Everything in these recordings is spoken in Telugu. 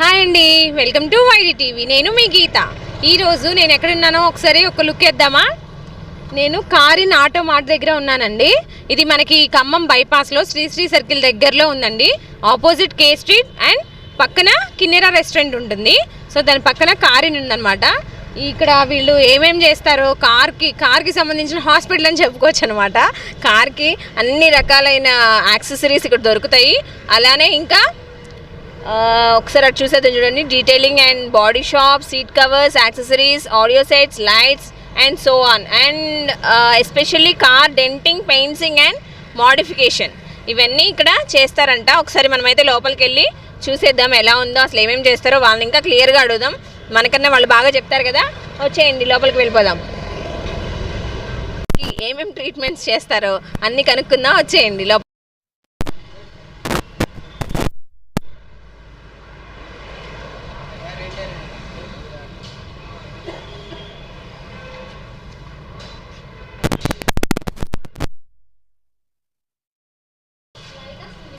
హాయ్ అండి వెల్కమ్ టు వైడి టీవీ. నేను మీ గీత. ఈరోజు నేను ఎక్కడున్నానో ఒకసారి ఒక లుక్ వేద్దామా? నేను కారిన్ ఆటో మార్ట్ దగ్గర ఉన్నానండి. ఇది మనకి ఖమ్మం బైపాస్లో శ్రీశ్రీ సర్కిల్ దగ్గరలో ఉందండి. ఆపోజిట్ కే స్ట్రీట్ అండ్ పక్కన కిన్నెరా రెస్టారెంట్ ఉంటుంది. సో దాని పక్కన కారిన్ ఉందన్నమాట. ఇక్కడ వీళ్ళు ఏమేం చేస్తారో కార్కి కార్కి సంబంధించిన హాస్పిటల్ అని చెప్పుకోవచ్చు అనమాట కార్కి అన్ని రకాలైన యాక్సెసరీస్ ఇక్కడ దొరుకుతాయి. అలానే ఇంకా ఒకసారి అటు చూసేది చూడండి. Detailing and body shop seat covers accessories audio sets lights and so on and especially car denting painting and modification ఇవన్నీ ఇక్కడ చేస్తారంట. ఒకసారి మనమైతే లోపలికి వెళ్ళి చూసేద్దాం ఎలా ఉందో అసలు ఏమేమి చేస్తారో వాళ్ళని ఇంకా క్లియర్గా అడుగుదాం. మనకన్నా వాళ్ళు బాగా చెప్తారు కదా. వచ్చేయండి లోపలికి వెళ్ళిపోదాం. ఏమేమి ట్రీట్మెంట్స్ చేస్తారో అన్ని కనుక్కుందాం. వచ్చేయండి లోపల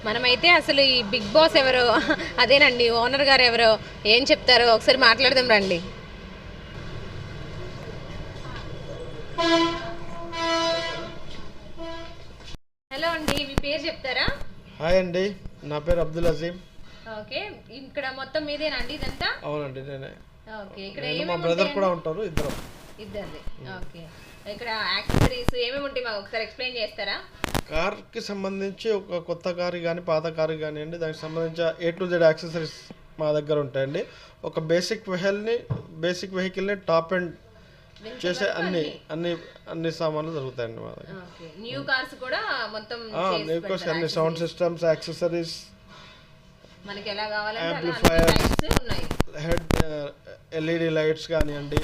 మనమైతే అసలు ఈ బిగ్ బాస్ ఎవరో అదేనండి ఓనర్ గారు ఎవరో ఏం చెప్తారో ఒకసారి మాట్లాడదాం రండి. హలో అండి మీ పేరు చెప్తారా? హాయ్ అండి నా పేరు అబ్దుల్ అజీం ఓకే ఇక్కడ మొత్తం మీదేనండి ఇదంతా? అవునండి నేనే. ఓకే ఇక్కడ మా బ్రదర్? కూడా ఉంటారు ఇద్దరు. ఇద్దరిది. ఓకే ఇక్కడ యాక్సెసరీస్ ఏమేమి ఉంటాయి మాకు ఒకసారి ఎక్స్ప్లెయిన్ చేస్తారా? కార్కి సంబంధించి ఒక కొత్త కారు కానీ పాత కారు కానివ్వండి దానికి సంబంధించి ఏ టు జెడ్ యాక్సెసరీస్ మా దగ్గర ఉంటాయండి. ఒక బేసిక్ వెహికల్ని బేసిక్ వెహికల్ని టాప్ అండ్ చేసే అన్ని అన్ని. అన్ని సామాన్లు దొరుకుతాయండి మా దగ్గర. న్యూ కార్స్ కూడా మొత్తం మీకు పెడతారా అన్ని సౌండ్ సిస్టమ్స్ యాక్సెసరీస్ మనకి ఎలా కావాలంటే ఉన్నాయి. హెడ్ ఎల్ఈడి లైట్స్ కానివ్వండి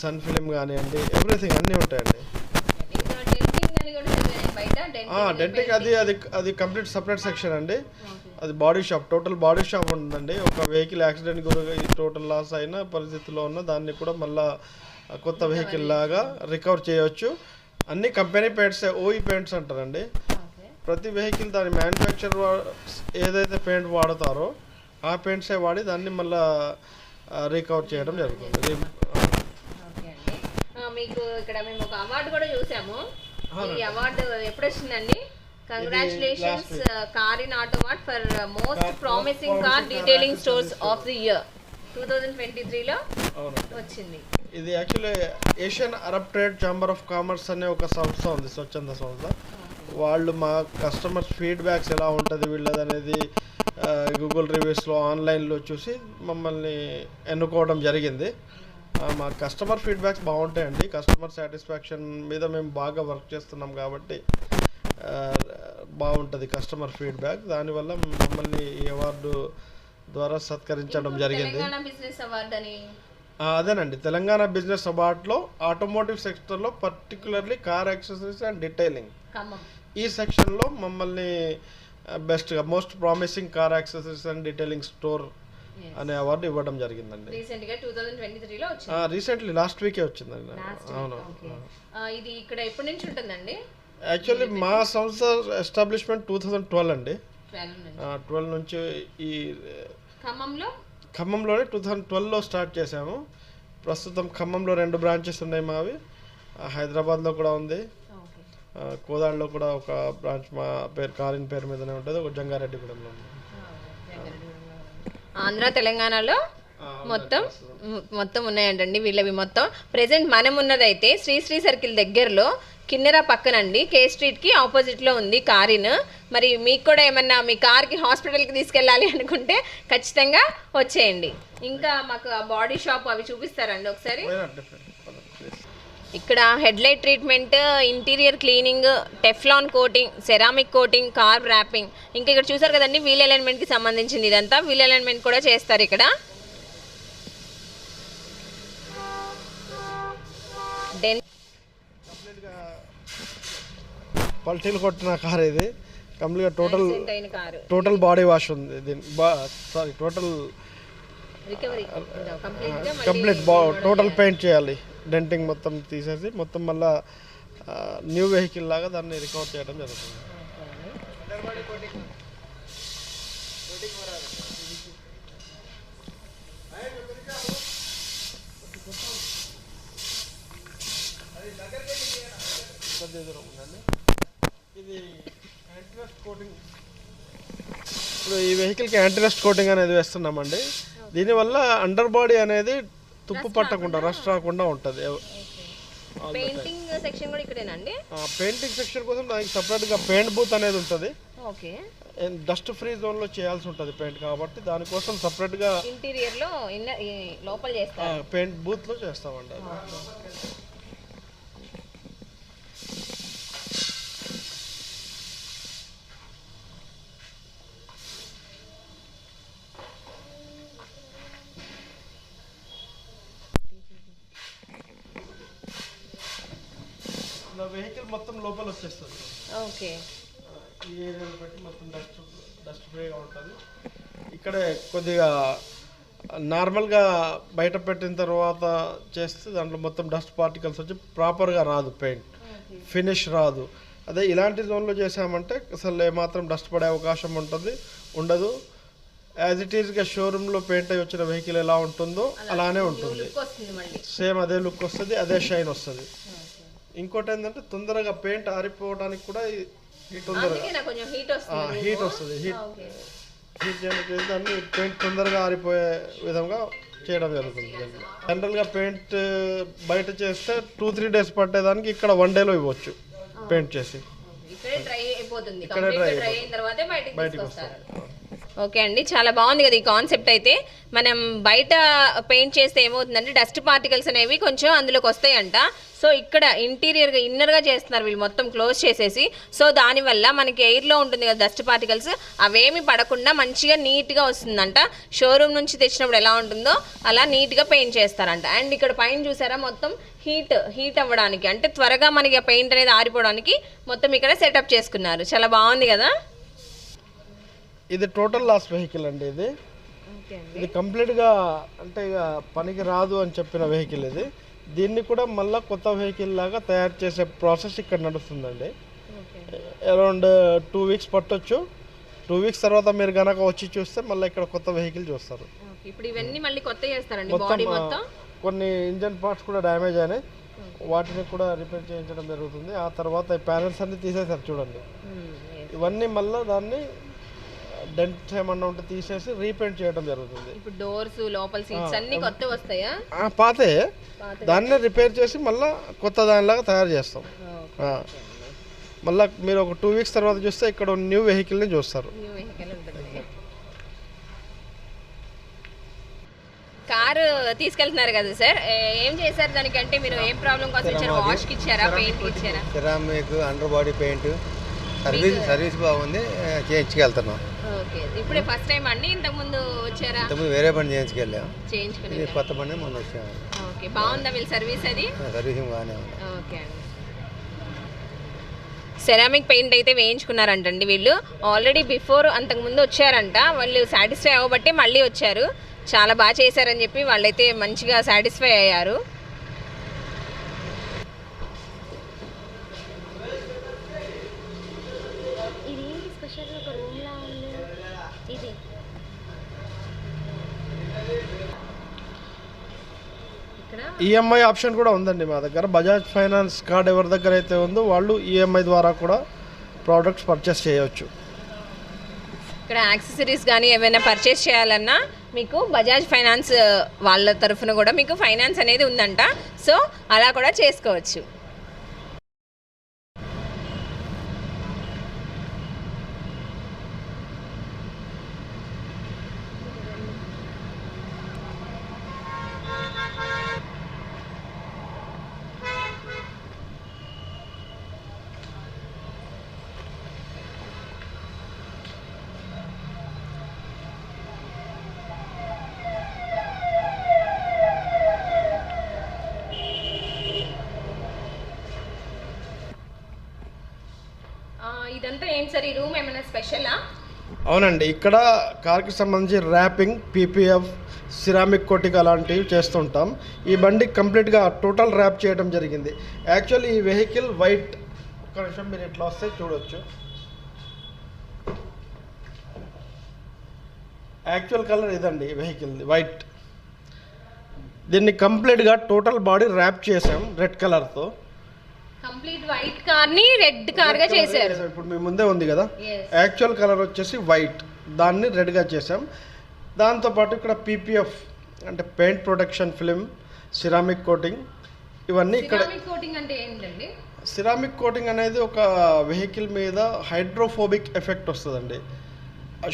సన్ ఫిలిం కానివ్వండి ఎవ్రీథింగ్ అన్నీ ఉంటాయండి. డెంటింగ్ డెంటింగ్ అది అది అది కంప్లీట్ సపరేట్ సెక్షన్ అండి. అది body shop total body shop ఉంటుందండి ఒక వెహికల్ యాక్సిడెంట్ గురి టోటల్ లాస్ అయిన పరిస్థితిలో ఉన్న దాన్ని కూడా మళ్ళా కొత్త వెహికల్ లాగా రికవర్ చేయవచ్చు అన్ని కంపెనీ పెయింట్స్ ఓఈ పెయింట్స్ అంటారండి. ప్రతి వెహికల్ దాని మ్యానుఫ్యాక్చర్ ఏదైతే పెయింట్ వాడతారో ఆ పెయింట్సే వాడి దాన్ని మళ్ళా రికవర్ చేయడం జరుగుతుంది. మీకు ఇక్కడ మేము ఒక అవార్డు కూడా చూసాము. ఈ అవార్డు ఎప్పుడు వచ్చిందండి congratulations car in automat for most promising car detailing stores of the year two thousand twenty త్రీలో వచ్చింది. ఇది actually Asian Arab trade chamber of commerce అనే ఒక సంస్థ ఉంది స్వచ్ఛంద సంస్థ. వాళ్ళు మా కస్టమర్స్ ఫీడ్బ్యాక్స్ ఎలా ఉంటుంది వీళ్ళది అనేది గూగుల్ రివ్యూస్లో ఆన్లైన్లో చూసి మమ్మల్ని ఎన్నుకోవడం జరిగింది. మా కస్టమర్ ఫీడ్బ్యాక్స్ బాగుంటాయండి. కస్టమర్ సాటిస్ఫాక్షన్ మీద మేము బాగా వర్క్ చేస్తున్నాం కాబట్టి బాగుంటుంది కస్టమర్ ఫీడ్బ్యాక్ దానివల్ల మమ్మల్ని ఈ అవార్డు ద్వారా సత్కరించడం జరిగింది. తెలంగాణ బిజినెస్ అవార్డు అని? ఆ, అదేనండి. తెలంగాణ బిజినెస్ అవార్డ్లో ఆటోమోటివ్ సెక్టర్లో particularly car accessories and detailing Khammam. ఈ సెక్షన్లో మమ్మల్ని బెస్ట్గా most promising car accessories and detailing store అనే అవార్డు ఇవ్వడం జరిగిందండి. రీసెంట్గా టూ థౌజండ్ ట్వంటీ త్రీలో వచ్చింది రీసెంట్లీ లాస్ట్ వీకే వచ్చిందండి అవును ఇది ఇక్కడ ఎప్పటి నుంచి ఉంటుందండి? యాక్చువల్లీ మా సంస్థ ఎస్టాబ్లిష్మెంట్ టూ థౌజండ్ ట్వెల్వ్ అండి. ట్వెల్వ్ నుంచి. ఈ ఖమ్మంలో? ఖమ్మంలోనే టూ థౌజండ్ ట్వెల్వ్లో స్టార్ట్ చేసాము ప్రస్తుతం ఖమ్మంలో రెండు బ్రాంచెస్ ఉన్నాయి మావి. హైదరాబాద్లో కూడా ఉంది. కోదాడలో కూడా ఒక బ్రాంచ్ మా పేరు కారిన్ పేరు మీదనే ఉంటుంది. ఒక జంగారెడ్డిగూడెంలో ఉంది. ఆంధ్ర తెలంగాణలో మొత్తం మొత్తం ఉన్నాయంటండి వీళ్ళవి మొత్తం. ప్రెసెంట్ మనం ఉన్నదైతే శ్రీశ్రీ సర్కిల్ దగ్గరలో కిన్నెరా పక్కనండి. కే స్ట్రీట్కి ఆపోజిట్లో ఉంది కారిన్. మరి మీకు కూడా ఏమన్నా మీ కార్కి హాస్పిటల్కి తీసుకెళ్ళాలి అనుకుంటే ఖచ్చితంగా వచ్చేయండి. ఇంకా మాకు బాడీ షాప్ అవి చూపిస్తారండి ఒకసారి. ఇక్కడ headlight treatment interior cleaning Teflon coating ceramic coating car wrapping. ఇంకా ఇక్కడ చూసారు కదండి వీల్ అలైన్మెంట్కి సంబంధించింది ఇదంతా. వీల్ అలైన్మెంట్ కూడా చేస్తారు ఇక్కడ. డెన్ పల్టీలు కొట్టిన కార్ ఇది. కంప్లీట్గా టోటల్ టోటల్ బాడీ వాష్ ఉంది. దీని బా సారీ టోటల్ కంప్లీట్ బా టోటల్ పెయింట్ చేయాలి. డెంటింగ్ మొత్తం తీసేసి మొత్తం మళ్ళా న్యూ వెహికల్ లాగా దాన్ని రికవర్ చేయడం జరుగుతుంది. ఇప్పుడు ఈ వెహికల్కి యాంటీ కోటింగ్ అనేది వేస్తున్నామండి. దీనివల్ల అండర్ బాడీ అనేది తుప్పు పట్టకుండా రస్ట్ రాకుండా ఉంటుంది. పెయింటింగ్ సెక్షన్ కూడా ఇక్కడేనండి? పెయింటింగ్ సెక్షన్ కోసం దానికి సపరేట్గా పెయింట్ బూత్ అనేది ఉంటుంది. ఓకే డస్ట్ ఫ్రీ జోన్లో చేయాల్సి ఉంటుంది పెయింట్ కాబట్టి దానికోసం సపరేట్గా ఇంటీరియర్లో లోపల చేస్తారు. పెయింట్ బూత్లో చేస్తామండి అది. ఇలా వెహికల్ మొత్తం లోపల వచ్చేస్తుంది. ఓకే. ఈ ఏరియాలో పెట్టి మొత్తం డస్ట్ డస్ట్ ఫ్రీగా ఉంటుంది. ఇక్కడే కొద్దిగా నార్మల్గా బయట పెట్టిన తర్వాత చేస్తే దాంట్లో మొత్తం డస్ట్ పార్టికల్స్ వచ్చి ప్రాపర్గా రాదు పెయింట్. ఫినిష్ రాదు. అదే ఇలాంటి జోన్లో చేసామంటే అసలు ఏమాత్రం డస్ట్ పడే అవకాశం ఉంటుంది ఉండదు. యాజ్ ఇట్ ఈస్గా షోరూంలో పెయింట్ అయి వచ్చిన వెహికల్ ఎలా ఉంటుందో అలానే ఉంటుంది. సేమ్ అదే లుక్ వస్తుంది అదే షైన్ వస్తుంది. ఇంకోటి ఏంటంటే తొందరగా పెయింట్ ఆరిపోవడానికి కూడా తొందరగా. హీట్ వస్తుంది హీట్ హీట్. చేయడానికి దాన్ని పెయింట్ తొందరగా ఆరిపోయే విధంగా చేయడం జరుగుతుంది. జనరల్గా పెయింట్ బయట చేస్తే టూ త్రీ డేస్ పట్టేదానికి ఇక్కడ వన్ డేలో ఇవ్వచ్చు పెయింట్ చేసి. ఇక్కడే డ్రై అయిపోతుంది ఇక్కడే కంప్లీట్ dry డ్రై అయిన తర్వాతే బయటికి వస్తుంది ఓకే అండి చాలా బాగుంది కదా ఈ కాన్సెప్ట్ అయితే. మనం బయట పెయింట్ చేస్తే ఏమవుతుందంటే డస్ట్ పార్టికల్స్ అనేవి కొంచెం అందులోకి వస్తాయంట. సో ఇక్కడ ఇంటీరియర్గా ఇన్నర్గా చేస్తున్నారు వీళ్ళు మొత్తం క్లోజ్ చేసేసి. సో దానివల్ల మనకి ఎయిర్లో ఉంటుంది కదా డస్ట్ పార్టికల్స్ అవేమి పడకుండా మంచిగా నీట్గా వస్తుందంట. షోరూమ్ నుంచి తెచ్చినప్పుడు ఎలా ఉంటుందో అలా నీట్గా పెయింట్ చేస్తారంట. అండ్ ఇక్కడ పైన చూసారా మొత్తం హీట్ హీట్ అవ్వడానికి అంటే త్వరగా మనకి ఆ పెయింట్ అనేది ఆరిపోవడానికి మొత్తం ఇక్కడ సెటప్ చేసుకున్నారు. చాలా బాగుంది కదా? ఇది టోటల్ లాస్ వెహికల్ అండి ఇది. ఇది కంప్లీట్గా అంటే ఇక పనికి రాదు అని చెప్పిన వెహికల్ ఇది. దీన్ని కూడా మళ్ళీ కొత్త వెహికల్ లాగా తయారు చేసే ప్రాసెస్ ఇక్కడ నడుస్తుందండి. అరౌండ్ టూ వీక్స్ పట్టొచ్చు. టూ వీక్స్ తర్వాత మీరు కనుక వచ్చి చూస్తే మళ్ళీ ఇక్కడ కొత్త వెహికల్ చూస్తారు. ఇప్పుడు ఇవన్నీ మళ్ళీ కొత్త చేస్తారండి మొత్తం బాడీ ఆ, మొత్తం? కొన్ని ఇంజన్ పార్ట్స్ కూడా డ్యామేజ్ అయినాయి. వాటిని కూడా రిపేర్ చేయించడం జరుగుతుంది. ఆ తర్వాత ప్యానల్స్ అన్ని తీసేశారు చూడండి. Yes. ఇవన్నీ మళ్ళీ దాన్ని డెంట్ ఏమన్నా ఉంటే తీసేసి రీపెయింట్ చేయడం జరుగుతుంది. ఇప్పుడు డోర్స్ లోపల సీట్స్ అన్ని కొత్త వస్తాయా? ఆ, పాతే. దాన్ని రిపేర్ చేసి మళ్ళీ కొత్త దానిలాగా తయారు చేస్తాం. ఆ. మళ్ళీ మీరు ఒక టూ వీక్స్ తర్వాత చూస్తే ఇక్కడ న్యూ వెహికల్ని చూస్తారు. న్యూ వెహికల్ ఉంటుంది. కారు తీసుకెళ్తున్నారు కదా సార్. ఏ- చేశారు దానికంటే మీరు ఏం ప్రాబ్లం కోసం ఇచ్చారు? వాష్కి ఇచ్చారా? పెయింట్ ఇచ్చారా? Ceramic under body paint service service బాగుంది. చేయించుకెళ్తున్నాం. ఓకే. ఇప్పుడే ఫస్ట్ టైం అండి ఇంతకు ముందు వచ్చారా? ఇంతకుముందు వేరే బండి చేయించుకెళ్ళాం. ఇది కొత్త బండి మొన్న వచ్చాము ఓకే. బాగుందా వీళ్ళ సర్వీస్ అది? సర్వీసింగ్ బాగానే ఉంది. ఓకే అండి. సెరామిక్ పెయింట్ అయితే వేయించుకున్నారంటండి వీళ్ళు. ఆల్రెడీ బిఫోర్ అంతకుముందు వచ్చారంట. వాళ్ళు సాటిస్ఫై అవ్వబట్టి మళ్ళీ వచ్చారు. చాలా బాగా చేశారని చెప్పి వాళ్ళైతే మంచిగా సాటిస్ఫై అయ్యారు ఇది ఏంటి స్పెషల్ ఒక రూమ్ లా ఉంది ఇది ఇక్కడ ఈఎంఐ ఆప్షన్ కూడా ఉందండి మా దగ్గర. బజాజ్ ఫైనాన్స్ కార్డ్ ఎవరి దగ్గర అయితే ఉందో వాళ్ళు ఈఎంఐ ద్వారా కూడా ప్రోడక్ట్స్ పర్చేస్ చేయవచ్చు ఇక్కడ యాక్సెసరీస్ కానీ ఏమైనా పర్చేస్ చేయాలన్నా మీకు బజాజ్ ఫైనాన్స్ వాళ్ళ తరఫున కూడా మీకు ఫైనాన్స్ అనేది ఉందంట. సో అలా కూడా చేసుకోవచ్చు ఆ, సార్? ఈ రూమ్ ఏమైనా స్పెషలా? అవునండి. ఇక్కడ కార్కి సంబంధించి ర్యాపింగ్ పీపీఎఫ్ సిరామిక్ కొట్టిక అలాంటివి చేస్తుంటాం ఈ బండి కంప్లీట్గా టోటల్ ర్యాప్ చేయడం జరిగింది. యాక్చువల్లీ ఈ వెహికల్ వైట్ ఒక్క నిమిషం మీరు ఇట్లా వస్తే చూడొచ్చు. యాక్చువల్ కలర్ ఇదండి వెహికల్ వైట్. దీన్ని కంప్లీట్గా టోటల్ బాడీ ర్యాప్ చేసాం రెడ్ కలర్తో. కంప్లీట్ వైట్ కార్ని రెడ్ కార్గా చేశారు. ఇప్పుడు మీ ముందే ఉంది కదా. యాక్చువల్ కలర్ వచ్చేసి వైట్ దాన్ని రెడ్గా చేసాం దాంతోపాటు ఇక్కడ పీపీఎఫ్ అంటే paint protection film ceramic coating ఇవన్నీ ఇక్కడ కోటింగ్ అంటే ఏంటండి? సిరామిక్ కోటింగ్ అనేది ఒక వెహికల్ మీద హైడ్రోఫోబిక్ ఎఫెక్ట్ వస్తుందండి.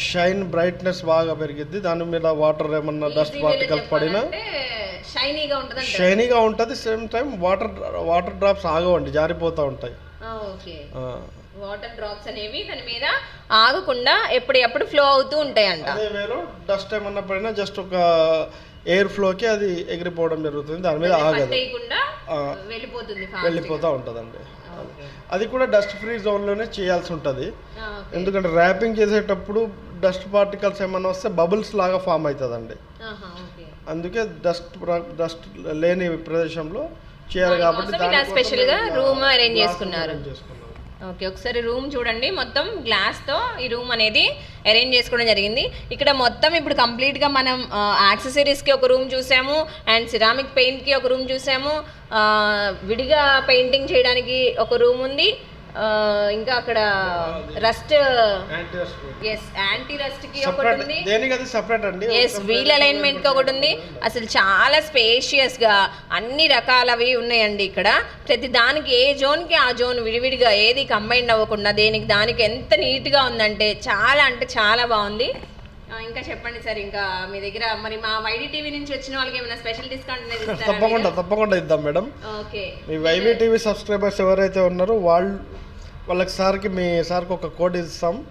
షైన్ బ్రైట్నెస్ బాగా పెరిగిద్ది. దాని మీద వాటర్ ఏమన్నా డస్ట్ పార్టికల్స్ పడినా షైనీగా ఉంటుంది same time water water drops ఆగవండి జారిపోతూ ఉంటాయి. వాటర్ డ్రాప్స్ అనేవి దాని మీద ఆగకుండా ఎప్పుడెప్పుడు ఫ్లో అవుతూ ఉంటాయంట. అదే వేరు డస్ట్ ఏమన్నా పడినా జస్ట్ ఒక ఎయిర్ ఫ్లోకి అది ఎగిరిపోవడం జరుగుతుంది దాని మీద ఆగదు. వెళ్ళిపోతూ ఉంటుందండి. అది కూడా డస్ట్ ఫ్రీ జోన్లోనే చేయాల్సి ఉంటుంది. ఎందుకంటే ర్యాపింగ్ చేసేటప్పుడు డస్ట్ పార్టికల్స్ ఏమన్నా వస్తే బబుల్స్ లాగా ఫామ్ అవుతుందండి. అందుకే డస్ట్ డస్ట్ లేని ప్రదేశంలో చేయాలి కాబట్టి స్పెషల్గా రూమ్ అరేంజ్ చేసుకున్నారు. ఓకే ఒకసారి రూమ్ చూడండి. మొత్తం గ్లాస్తో ఈ రూమ్ అనేది అరేంజ్ చేసుకోవడం జరిగింది. ఇక్కడ మొత్తం ఇప్పుడు కంప్లీట్గా మనం యాక్సెసరీస్కి ఒక రూమ్ చూసాము అండ్ సిరామిక్ పెయింట్కి ఒక రూమ్ చూసాము. విడిగా పెయింటింగ్ చేయడానికి ఒక రూమ్ ఉంది. ఇంకా అక్కడ రస్ట్. ఎస్ యాంటీ రస్ట్కి ఒకటి ఉంది సపరేట్ అండి? ఎస్ వీల్ అలైన్మెంట్కి ఒకటి ఉంది. అసలు చాలా స్పేషియస్గా అన్ని రకాలవి ఉన్నాయండి ఇక్కడ. ప్రతి దానికి ఏ జోన్కి ఆ జోన్ విడివిడిగా ఏది కంబైండ్ అవ్వకుండా దేనికి దానికి ఎంత నీట్గా ఉందంటే చాలా అంటే చాలా బాగుంది. ఇంకా చెప్పండి సార్ ఇంకా మీ దగ్గర మరి మా వైడి టీవీ నుంచి వచ్చిన వాళ్ళకి ఏమైనా స్పెషల్ డిస్కౌంట్ తప్పకుండా తప్పకుండా ఇద్దాం మేడం. ఓకే. మీ వైవీ టీవీ సబ్స్క్రైబర్స్ ఎవరైతే ఉన్నారో వాళ్ళు వాళ్ళకి సార్కి మీ సార్కి ఒక కోడ్ ఇస్తాం.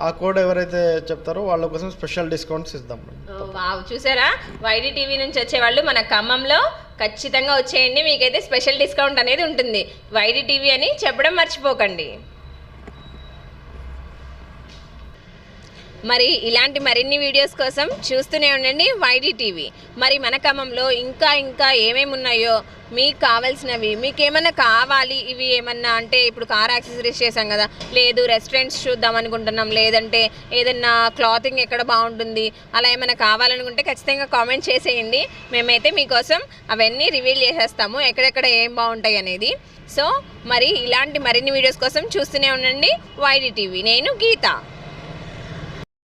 ఆ కోడ్ ఎవరైతే చెప్తారో వాళ్ళ కోసం స్పెషల్ డిస్కౌంట్స్ ఇద్దాం. వావ్ చూసారా? వైడి టీవీ నుంచి వచ్చేవాళ్ళు మన ఖమ్మంలో ఖచ్చితంగా వచ్చేయండి. మీకైతే స్పెషల్ డిస్కౌంట్ అనేది ఉంటుంది. వైడి టీవీ అని చెప్పడం మర్చిపోకండి. మరి ఇలాంటి మరిన్ని వీడియోస్ కోసం చూస్తూనే ఉండండి వైడి టీవీ మరి మన ఖమ్మంలో ఇంకా ఇంకా ఏమేమి ఉన్నాయో మీకు కావాల్సినవి మీకు ఏమన్నా కావాలి ఇవి ఏమన్నా అంటే ఇప్పుడు కార్ యాక్సెసరీస్ చేసాం కదా లేదు రెస్టారెంట్స్ చూద్దాం అనుకుంటున్నాం లేదంటే ఏదన్నా క్లాతింగ్ ఎక్కడ బాగుంటుంది అలా ఏమైనా కావాలనుకుంటే ఖచ్చితంగా కామెంట్ చేసేయండి. మేమైతే మీకోసం అవన్నీ రివీల్ చేసేస్తాము ఎక్కడెక్కడ ఏం బాగుంటాయి అనేది. సో మరి ఇలాంటి మరిన్ని వీడియోస్ కోసం చూస్తూనే ఉండండి వైడి టీవీ నేను గీత.